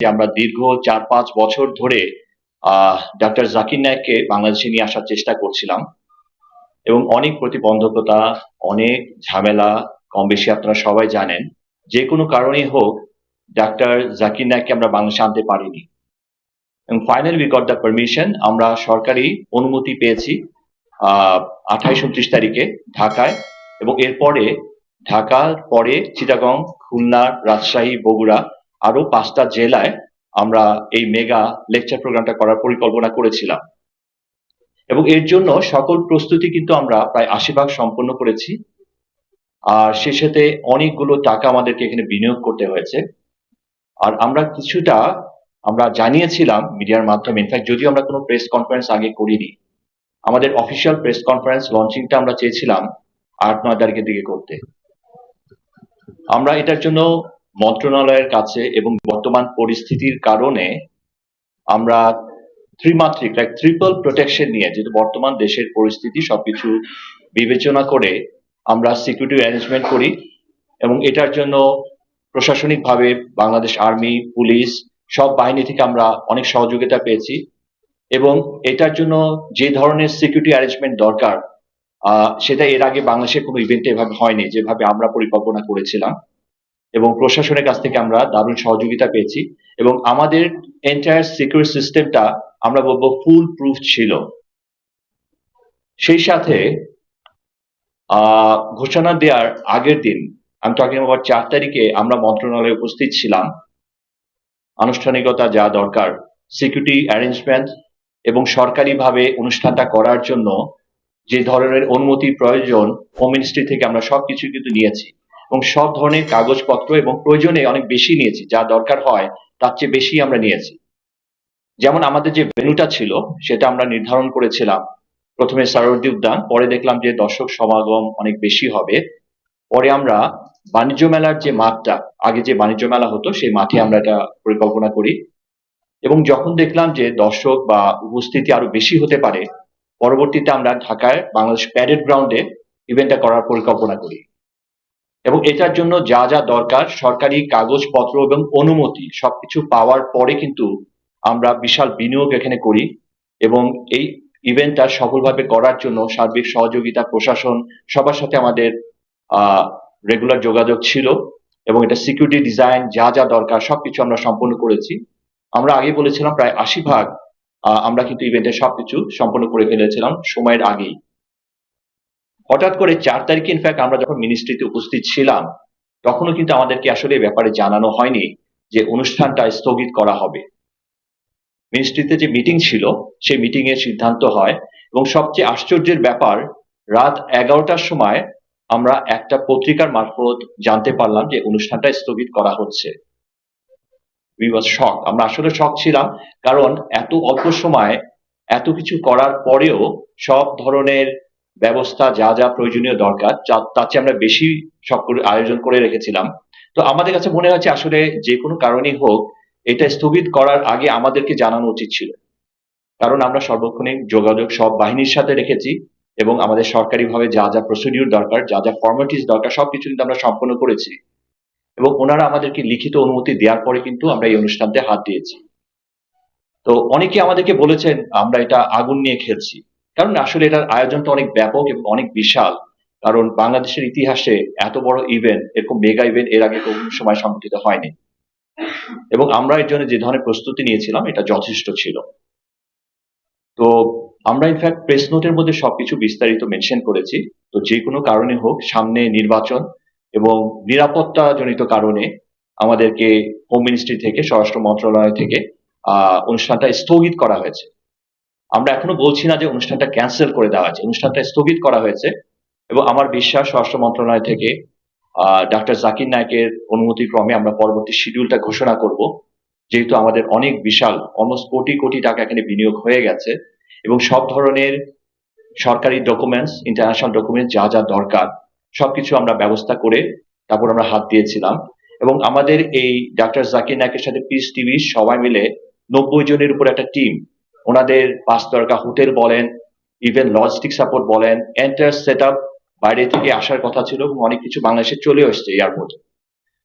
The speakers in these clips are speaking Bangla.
যে আমরা দীর্ঘ চার পাঁচ বছর ধরে ডাক্তার জাকির নায়ককে বাংলাদেশে নিয়ে আসার চেষ্টা করছিলাম এবং অনেক প্রতিবন্ধকতা, অনেক ঝামেলা কম বেশি আপনারা সবাই জানেন, যে কোনো কারণেই হোক ডাক্তার জাকির নায়ককে আমরা বাংলাদেশে আনতে পারিনি। এবং final we got the permission, আমরা সরকারি অনুমতি পেয়েছি আঠাইশ, উনত্রিশ তারিখে ঢাকায় এবং এরপরে, ঢাকার পরে চিটাগং, খুলনা, রাজশাহী, বগুড়া আরও পাঁচটা জেলায় আমরা এই মেগা লেকচার প্রোগ্রামটা করার পরিকল্পনা করেছিলাম। এবং এর জন্য সকল প্রস্তুতি কিন্তু আমরা প্রায় আশি ভাগ সম্পন্ন করেছি। আর সে সাথে অনেকগুলো টাকা আমাদেরকে এখানে বিনিয়োগ করতে হয়েছে। আর আমরা কিছুটা আমরা জানিয়েছিলাম মিডিয়ার মাধ্যমে। ইনফ্যাক্ট যদিও আমরা কোনো প্রেস কনফারেন্স আগে করিনি। আমাদের অফিসিয়াল প্রেস কনফারেন্স লঞ্চিংটা আমরা চেয়েছিলাম আট নয় তারিখের দিকে করতে। আমরা এটার জন্য মন্ত্রণালয়ের কাছে এবং বর্তমান পরিস্থিতির কারণে আমরা ত্রিমাত্রিক লাইক ট্রিপল প্রোটেকশন নিয়ে যেহেতু বর্তমান দেশের পরিস্থিতি সবকিছু বিবেচনা করে আমরা সিকিউরিটি অ্যারেঞ্জমেন্ট করি এবং এটার জন্য প্রশাসনিকভাবে বাংলাদেশ আর্মি পুলিশ সব বাহিনী থেকে আমরা অনেক সহযোগিতা পেয়েছি এবং এটার জন্য যে ধরনের সিকিউরিটি অ্যারেঞ্জমেন্ট দরকার সেটা এর আগে বাংলাদেশের কোনো ইভেন্টে এভাবে হয়নি, যেভাবে আমরা পরিকল্পনা করেছিলাম। এবং প্রশাসনের কাছ থেকে আমরা দারুণ সহযোগিতা পেয়েছি এবং আমাদের এন্টায়ার সিকিউরিটি সিস্টেমটা আমরা বলব ফুল প্রুফ ছিল। সেই সাথে ঘোষণা দেওয়ার আগের দিন, আমি টকিং আবার চার তারিখে আমরা মন্ত্রণালয়ে উপস্থিত ছিলাম। আনুষ্ঠানিকতা যা দরকার সিকিউরিটি অ্যারেঞ্জমেন্ট এবং সরকারিভাবে অনুষ্ঠানটা করার জন্য যে ধরনের অনুমতি প্রয়োজন হোম মিনিস্ট্রি থেকে আমরা সবকিছু কিন্তু নিয়েছি। এবং সব ধরনের কাগজপত্র এবং প্রয়োজনে অনেক বেশি নিয়েছি। যা দরকার হয়, তার চেয়ে বেশি আমরা নিয়েছি। যেমন আমাদের যে ভেনুটা ছিল, সেটা আমরা নির্ধারণ করেছিলাম। প্রথমে সারদী উদ্যান পরে দেখলাম যে দর্শক সমাগম অনেক বেশি হবে। পরে আমরা বাণিজ্য মেলার যে মাঠটা, আগে যে বাণিজ্য মেলা হতো, সেই মাঠে আমরা এটা পরিকল্পনা করি। এবং যখন দেখলাম যে দর্শক বা উপস্থিতি আরও বেশি হতে পারে, পরবর্তীতে আমরা ঢাকায় বাংলাদেশ প্যারেড গ্রাউন্ডে ইভেন্টটা করার পরিকল্পনা করি। এবং এটার জন্য যা যা দরকার, সরকারি কাগজপত্র এবং অনুমতি সবকিছু পাওয়ার পরে কিন্তু আমরা বিশাল বিনিয়োগ এখানে করি এবং এই ইভেন্টটা সফলভাবে করার জন্য সার্বিক সহযোগিতা, প্রশাসন, সবার সাথে আমাদের রেগুলার যোগাযোগ ছিল এবং এটা সিকিউরিটি ডিজাইন যা যা দরকার সবকিছু আমরা সম্পন্ন করেছি। আমরা আগে বলেছিলাম প্রায় আশি ভাগ আমরা কিন্তু ইভেন্টের সবকিছু সম্পন্ন করে ফেলেছিলাম সময়ের আগেই। হঠাৎ করে চার তারিখে ইনফ্যাক্ট আমরা যখন মিনিস্ট্রিতে উপস্থিত ছিলাম, তখনও কিন্তু আমাদেরকে আসলে ব্যাপারে জানানো হয়নি যে অনুষ্ঠানটা স্থগিত করা হবে। মিনিস্ট্রিতে যে মিটিং ছিল, সেই মিটিং এর সিদ্ধান্ত হয় এবং সবচেয়ে আশ্চর্যের ব্যাপার, রাত এগারোটার সময় আমরা একটা পত্রিকার মারফত জানতে পারলাম যে অনুষ্ঠানটা স্থগিত করা হচ্ছে। শক আমরা আসলে শক ছিলাম কারণ এত অল্প সময়, এত কিছু করার পরেও সব ধরনের ব্যবস্থা, যা যা প্রয়োজনীয় দরকার তার চেয়ে আমরা বেশি সব আয়োজন করে রেখেছিলাম। তো আমাদের কাছে মনে হচ্ছে আসলে যে কোনো কারণেই হোক, এটা স্থগিত করার আগে আমাদেরকে জানানো উচিত ছিল। কারণ আমরা সর্বক্ষণিক যোগাযোগ সব বাহিনীর সাথে রেখেছি এবং আমাদের সরকারিভাবে যা যা প্রসিডিউর দরকার, যা যা ফর্মালিটিস দরকার, সবকিছু কিন্তু আমরা সম্পন্ন করেছি। এবং ওনারা আমাদেরকে লিখিত অনুমতি দেওয়ার পরে কিন্তু আমরা এই অনুষ্ঠানতে হাত দিয়েছি। তো অনেকে আমাদেরকে বলেছেন, আমরা এটা আগুন নিয়ে খেলছি। কারণ আসলে এটার আয়োজনটা অনেক ব্যাপক এবং অনেক বিশাল। কারণ বাংলাদেশের ইতিহাসে এত বড় ইভেন্ট এরকম মেগা ইভেন্ট এর আগে কোনো সময় সংগঠিত হয়নি। এবং আমরা এর জন্য যে ধরনের প্রস্তুতি নিয়েছিলাম, এটা যথেষ্ট ছিল। তো আমরা ইনফ্যাক্ট প্রেস নোটের মধ্যে সবকিছু বিস্তারিত মেনশন করেছি। তো যে কোনো কারণে হোক, সামনে নির্বাচন এবং নিরাপত্তা জনিত কারণে আমাদেরকে হোম মিনিস্ট্রি থেকে, স্বরাষ্ট্র মন্ত্রণালয় থেকে অনুষ্ঠানটা স্থগিত করা হয়েছে। আমরা এখনও বলছি না যে অনুষ্ঠানটা ক্যান্সেল করে দেওয়া হয়েছে। অনুষ্ঠানটা স্থগিত করা হয়েছে এবং আমার বিশ্বাস স্বরাষ্ট্র মন্ত্রণালয় থেকে ডাক্তার জাকির নায়কের অনুমতি ক্রমে আমরা পরবর্তী শিডিউলটা ঘোষণা করব। যেহেতু আমাদের অনেক বিশাল অলমোস্ট কোটি কোটি টাকা এখানে বিনিয়োগ হয়ে গেছে এবং সব ধরনের সরকারি ডকুমেন্টস ইন্টারন্যাশনাল ডকুমেন্টস যা যা দরকার, সবকিছু আমরা ব্যবস্থা করে তারপর আমরা হাত দিয়েছিলাম। এবং আমাদের এই ডাক্তার জাকির নায়কের সাথে পিস টিভি সবাই মিলে নব্বই জনের উপর একটা টিম ওনাদের পাঁচ তরকা হোটেল বলেন ইভেন লজিস্টিক সাপোর্ট বলেন এন্টার সেট আপ বাইরে থেকে আসার কথা ছিল এবং অনেক কিছু বাংলাদেশে চলে এসছে এয়ারপোর্টে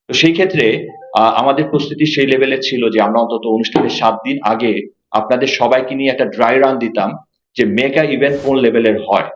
তো সেই ক্ষেত্রে আমাদের প্রস্তুতি সেই লেভেলে ছিল যে আমরা অন্তত অনুষ্ঠানের সাত দিন আগে আপনাদের সবাইকে নিয়ে একটা ড্রাই রান দিতাম যে মেগা ইভেন্ট কোন লেভেলের হয়।